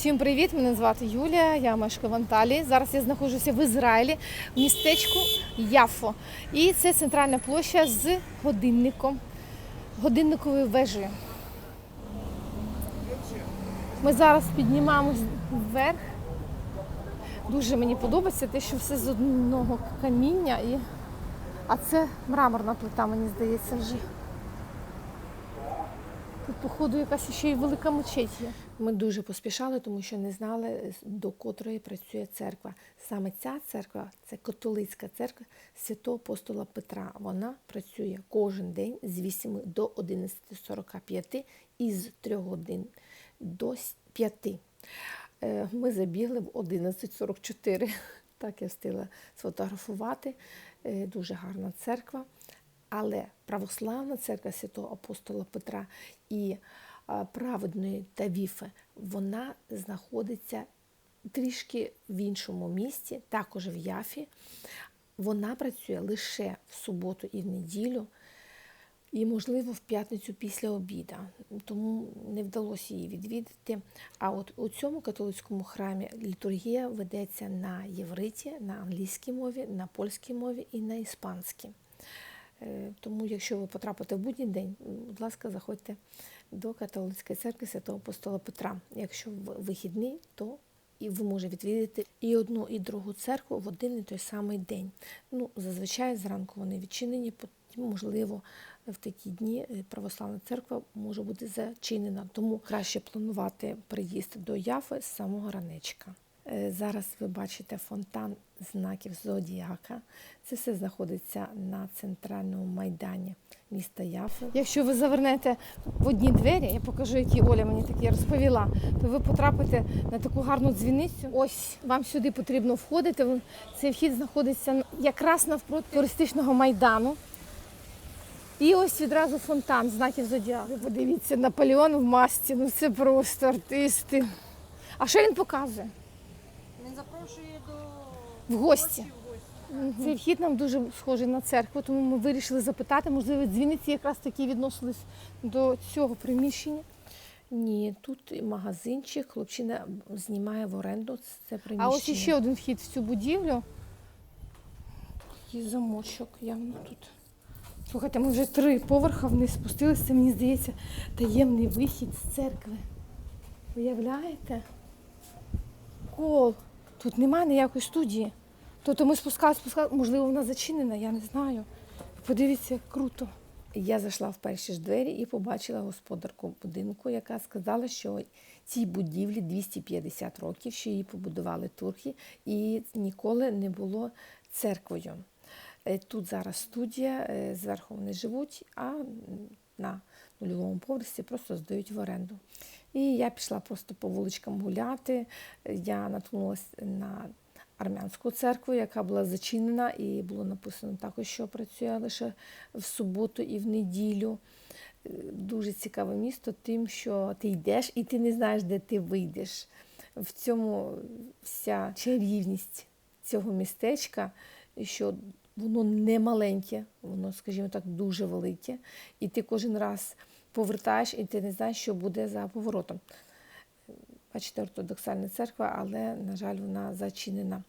Всім привіт! Мене звати Юлія, я мешкаю в Анталії. Зараз я знаходжуся в Ізраїлі, в містечку Яфо. І це центральна площа з годинником, годинниковою вежею. Ми зараз піднімаємось вверх. Дуже мені подобається те, що все з одного каміння. І... А це мраморна плита, мені здається, вже. Походу, якась ще й велика мечеть. Ми дуже поспішали, тому що не знали, до котрої працює церква. Саме ця церква це католицька церква святого апостола Петра. Вона працює кожен день з 8 до 11.45 і з 3 годин до 5. Е, Ми забігли в 11.44. Так я встигла сфотографувати. Е, Дуже гарна церква. Але православна церква святого апостола Петра і праведної Тавіфи, вона знаходиться трішки в іншому місті, також в Яфі. Вона працює лише в суботу і в неділю, і, можливо, в п'ятницю після обіда. Тому не вдалося її відвідати. А от у цьому католицькому храмі літургія ведеться на євриті, на англійській мові, на польській мові і на іспанській. Е, Тому, якщо ви потрапите в будній день, будь ласка, заходьте до католицької церкви святого апостола Петра. Якщо вихідний, то і ви можете відвідати і одну, і другу церкву в один і той самий день. Ну, зазвичай зранку вони відчинені, потім, можливо, в такі дні е, православна церква може бути зачинена. Тому краще планувати приїзд до Яфи з самого ранечка. Е, Зараз ви бачите фонтан знаків Зодіака. Це все знаходиться на центральному майдані міста Яфи. Якщо ви завернете в одні двері, я покажу, які Оля мені такі розповіла, то ви потрапите на таку гарну дзвіницю. Ось вам сюди потрібно входити. Цей вхід знаходиться якраз навпроти туристичного майдану. І ось відразу фонтан знаків Зодіака. Ви подивіться, Наполеон в масці. Ну це просто артисти. А що він показує? Запрошує до В гості. Цей вхід нам дуже схожий на церкву, тому ми вирішили запитати, можливо, дзвіниці якраз таки відносились до цього приміщення. Ні, тут магазинчик, хлопчина знімає в оренду це приміщення. А ось іще один вхід в цю будівлю. Такий замочок явно тут. Слухайте, ми вже три поверха вниз спустилися. Це, мені здається, таємний вихід з церкви. Уявляєте? Кол. Тут немає ніякої студії. Тобто ми спускали, спускали, можливо, вона зачинена, я не знаю. Подивіться, як круто. Я зайшла в перші ж двері і побачила господарку будинку, яка сказала, що цій будівлі 250 років, що її побудували турки, і ніколи не було церквою. Е, Тут зараз студія, е, зверху вони живуть, а на нульовому поверсі просто здають в оренду. І я пішла просто по вуличкам гуляти. Я наткнулася на армянську церкву, яка була зачинена, і було написано також, що працює лише в суботу і в неділю. Дуже цікаве місто тим, що ти йдеш і ти не знаєш, де ти вийдеш. В цьому вся чарівність цього містечка, що воно не маленьке, воно, скажімо так, дуже велике. І ти кожен раз повертаєш, і ти не знаєш, що буде за поворотом. Бачите, ортодоксальна церква, але, на жаль, вона зачинена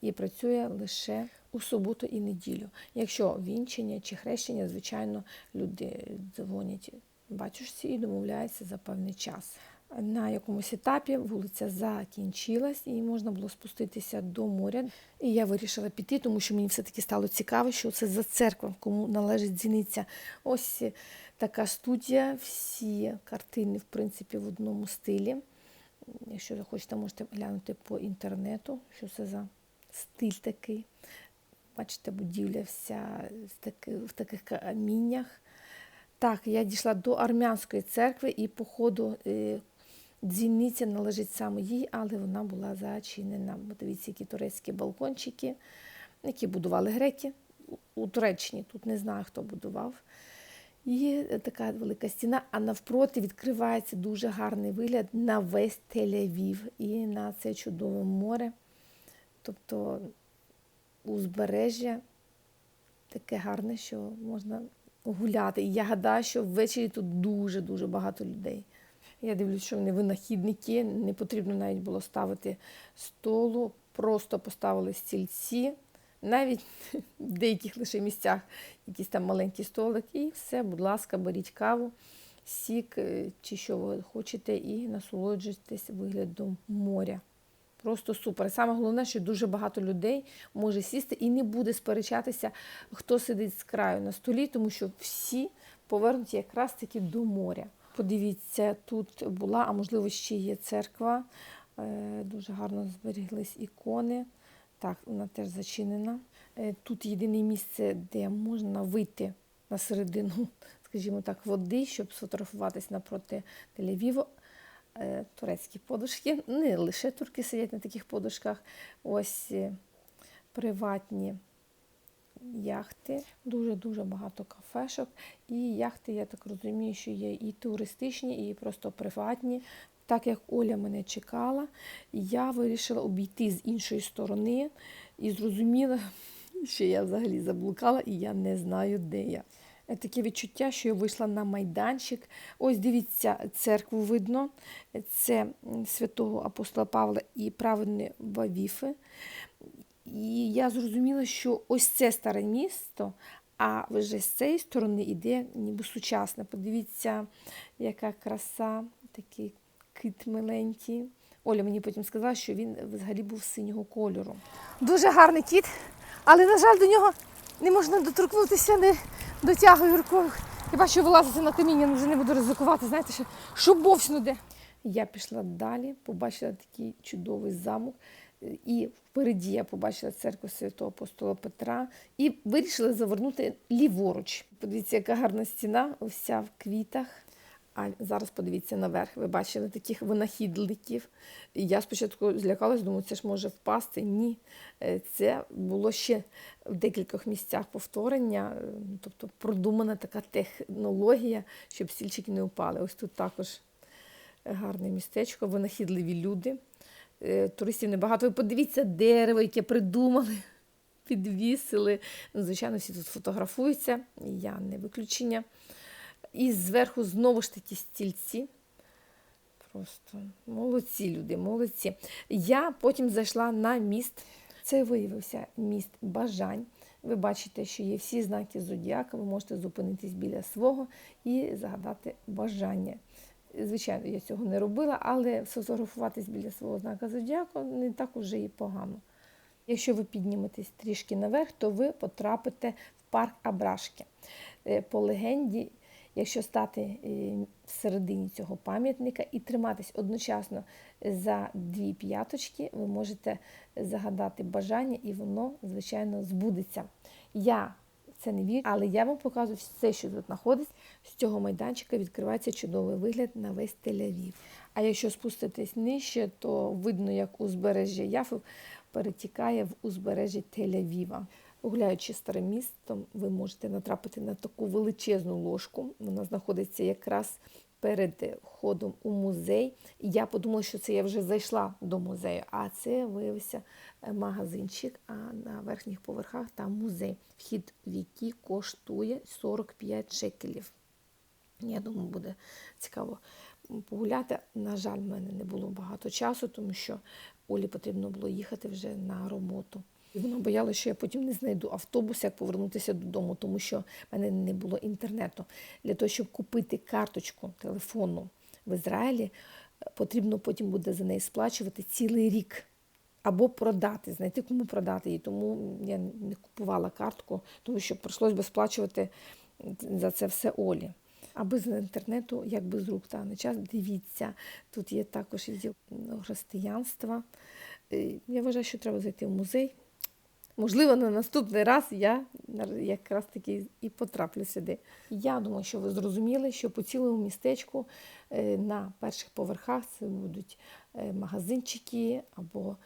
і працює лише у суботу і неділю. Якщо вінчення чи хрещення, звичайно, люди дзвонять батюшці і домовляються за певний час. На якомусь етапі вулиця закінчилась і можна було спуститися до моря. І я вирішила піти, тому що мені все-таки стало цікаво, що це за церква, кому належить дзвіниця. Ось така студія, всі картини, в принципі, в одному стилі. Якщо ви хочете, можете глянути по інтернету, що це за стиль такий. Бачите, будівля вся в таких, каміннях. Так, я дійшла до армянської церкви і, по ходу, е, дзвіниця належить саме їй, але вона була зачинена. Дивіться, які турецькі балкончики, які будували греки у Туреччині. Тут не знаю, хто будував. І така велика стіна, а навпроти відкривається дуже гарний вигляд на весь Тель-Авів і на це чудове море. Тобто узбережжя таке гарне, що можна гуляти. І я гадаю, що ввечері тут дуже-дуже багато людей. Я дивлюсь, що вони винахідники, не потрібно навіть було ставити столу, просто поставили стільці, навіть в деяких лише місцях якийсь там маленький столик, і все, будь ласка, беріть каву, сік е, чи що ви хочете, і насолоджуйтесь виглядом моря. Просто супер. Саме головне, що дуже багато людей може сісти і не буде сперечатися, хто сидить з краю на столі, тому що всі повернуті якраз таки до моря. Подивіться, тут була, а можливо, ще є церква. Е, Дуже гарно зберіглись ікони. Так, вона теж зачинена. Е, Тут єдине місце, де можна вийти на середину, скажімо так, води, щоб сфотографуватись напроти Тель-Авіву. Е, Турецькі подушки. Не лише турки сидять на таких подушках. Ось е, приватні яхти. Дуже-дуже багато кафешок. І яхти, я так розумію, що є і туристичні, і просто приватні. Так як Оля мене чекала, я вирішила обійти з іншої сторони і зрозуміла, що я взагалі заблукала і я не знаю, де я. Е, Таке відчуття, що я вийшла на майданчик. Ось дивіться, церкву видно. Це святого апостола Павла і праведні Вавіфи. І я зрозуміла, що ось це старе місто, а вже з цієї сторони йде ніби сучасне. Подивіться, яка краса, такий кит миленький. Оля мені потім сказала, що він взагалі був синього кольору. Дуже гарний кіт, але, на жаль, до нього не можна доторкнутися, не дотягую рукою. Я бачу, вилазити на каміння, ну, вже не буду ризикувати, знаєте, що, що бовснуде. Я пішла далі, побачила такий чудовий замок. І впереді я побачила церкву святого апостола Петра і вирішила завернути ліворуч. Подивіться, яка гарна стіна, вся в квітах. А зараз подивіться наверх. Ви бачили таких винахідників. І я спочатку злякалась, думаю, це ж може впасти. Ні. Е, Це було ще в декількох місцях повторення, е, тобто продумана така технологія, щоб стільчики не впали. Ось тут також гарне містечко, винахідливі люди. Е, Туристів небагато. Ви подивіться дерево, яке придумали, підвісили. Звичайно, всі тут фотографуються, я не виключення. І зверху знову ж таки стільці. Просто молодці люди, молодці. Я потім зайшла на міст. Це виявився міст бажань. Ви бачите, що є всі знаки зодіака. Ви можете зупинитись біля свого і загадати бажання. Звичайно, я цього не робила, але сфотографуватись біля свого знака зодіаку не так уже і погано. Якщо ви підніметесь трішки наверх, то ви потрапите в парк Абрашки. Е, По легенді, якщо стати е, всередині цього пам'ятника і триматись одночасно за дві п'яточки, ви можете загадати бажання, і воно, звичайно, збудеться. Я це не вірю, але я вам показую все, що тут знаходиться. З цього майданчика відкривається чудовий вигляд на весь Тель-Авів. А якщо спуститись нижче, то видно, як узбережжя Яфи перетікає в узбережжя Тель-Авіва. Гуляючи старим містом, ви можете натрапити на таку величезну ложку. Вона знаходиться якраз перед входом у музей. Я подумала, що це я вже зайшла до музею, а це виявився е, магазинчик, а на верхніх поверхах там музей, вхід в який коштує 45 шекелів. Я думаю, буде цікаво погуляти. На жаль, в мене не було багато часу, тому що Олі потрібно було їхати вже на роботу. І вона боялася, що я потім не знайду автобус, як повернутися додому, тому що в мене не було інтернету. Для того, щоб купити карточку телефону в Ізраїлі, е, потрібно потім буде за неї сплачувати цілий рік. Або продати, знайти кому продати її. Тому я не купувала картку, тому що прийшлось би сплачувати за це все Олі. А без інтернету, як без рук та на час, дивіться, тут є також відділ християнства. Е, Я вважаю, що треба зайти в музей. Можливо, на наступний раз я якраз таки і потраплю сюди. Я думаю, що ви зрозуміли, що по цілому містечку е, на перших поверхах це будуть е, магазинчики або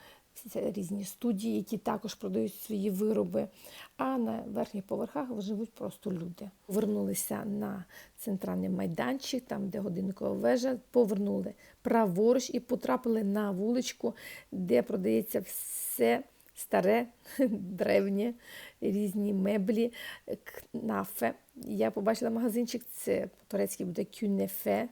різні студії, які також продають свої вироби. А на верхніх поверхах живуть просто люди. Повернулися на центральний майданчик, там де годинникова вежа, повернули праворуч і потрапили на вуличку, де продається все старе, древнє, різні меблі, кнафе. Я побачила магазинчик, це по-турецьки буде кюнефе.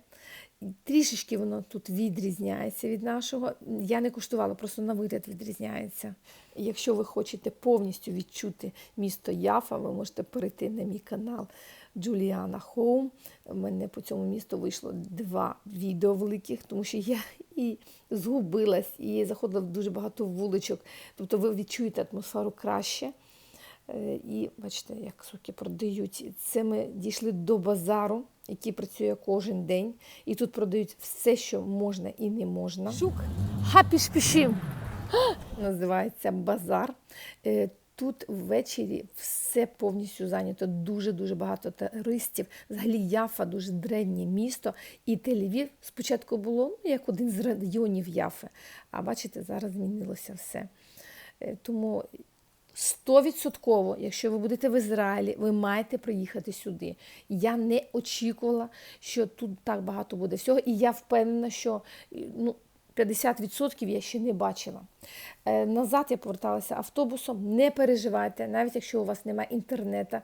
Трішечки воно тут відрізняється від нашого. Я не куштувала, просто на вигляд відрізняється. Якщо ви хочете повністю відчути місто Яфа, ви можете перейти на мій канал Джуліана Хоум. У мене по цьому місту вийшло два відео великих, тому що я і згубилась, і заходила в дуже багато вуличок. Тобто ви відчуєте атмосферу краще. Е, І бачите, як суки продають. Це ми дійшли до базару, який працює кожен день. І тут продають все, що можна і не можна. Шук хапішпішим називається базар. Е, Тут ввечері все повністю зайнято, дуже-дуже багато туристів. Взагалі Яфа дуже древнє місто. І Тель-Авів спочатку було ну, як один з районів Яфи. А бачите, зараз змінилося все. Е, Тому Стовідсотково, якщо ви будете в Ізраїлі, ви маєте приїхати сюди. Я не очікувала, що тут так багато буде всього, і я впевнена, що ну, 50% я ще не бачила. Е, Назад я поверталася автобусом. Не переживайте, навіть якщо у вас немає інтернету,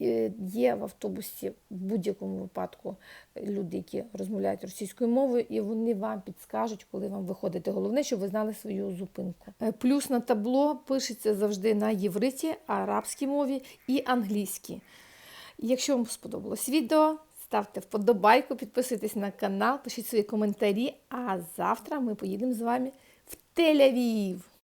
е, є в автобусі в будь-якому випадку люди, які розмовляють російською мовою, і вони вам підскажуть, коли вам виходити. Головне, щоб ви знали свою зупинку. Е, Плюс на табло пишеться завжди на євриті, арабській мові і англійській. Якщо вам сподобалось відео, ставте вподобайку, підписуйтесь на канал, пишіть свої коментарі. А завтра ми поїдемо з вами в Тель-Авів.